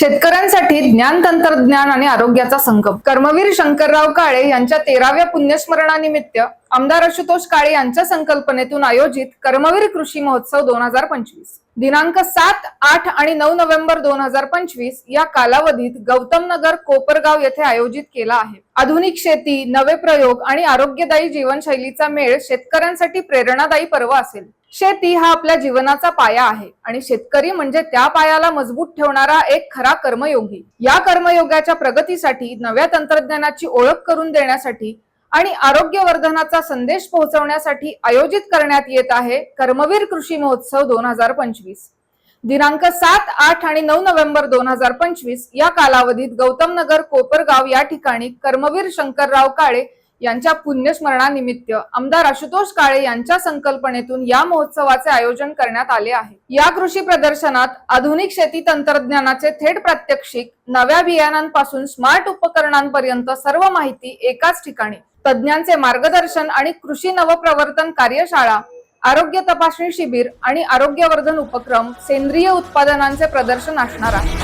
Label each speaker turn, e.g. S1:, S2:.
S1: शेतकऱ्यांसाठी ज्ञान तंत्रज्ञान आणि आरोग्याचा संगम कर्मवीर शंकरराव काळे यांच्या तेराव्या पुण्यस्मरणानिमित्त आमदार आशुतोष काळे यांच्या संकल्पनेतून आयोजित कर्मवीर कृषी महोत्सव दोन हजार पंचवीस. दिनांक सात आठ आणि नऊ नोव्हेंबर दोन हजार पंचवीस या कालावधीत गौतम नगर कोपरगाव येथे आयोजित केला आहे. आधुनिक शेती नवे प्रयोग आणि आरोग्यदायी जीवनशैलीचा मेळ शेतकऱ्यांसाठी प्रेरणादायी पर्व असेल. शेती हा आपल्या जीवनाचा पाया आहे आणि शेतकरी म्हणजे त्या पायाला मजबूत ठेवणारा एक खरा कर्मयोगी. या कर्मयोगाच्या प्रगतीसाठी नव्या तंत्रज्ञानाची ओळख करून देण्यासाठी आणि आरोग्यवर्धनाचा संदेश पोहोचवण्यासाठी आयोजित करण्यात येत आहे कर्मवीर कृषी महोत्सव दोन हजार पंचवीस. दिनांक सात आठ आणि नऊ नोव्हेंबर दोन हजार पंचवीस या कालावधीत गौतम नगर कोपरगाव या ठिकाणी कर्मवीर शंकरराव काळे यांच्या पुण्यस्मरणानिमित्त आमदार आशुतोष काळे यांच्या संकल्पनेतून या महोत्सवाचे आयोजन करण्यात आले आहे. या कृषी प्रदर्शनात आधुनिक शेती तंत्रज्ञानाचे थेट प्रात्यक्षिक नव्या बियाणांपासून स्मार्ट उपकरणांपर्यंत सर्व माहिती एकाच ठिकाणी. तज्ज्ञांचे मार्गदर्शन आणि कृषी नवप्रवर्तन कार्यशाळा आरोग्य तपासणी शिबिर आणि आरोग्यवर्धन उपक्रम सेंद्रिय उत्पादनांचे प्रदर्शन असणार आहे.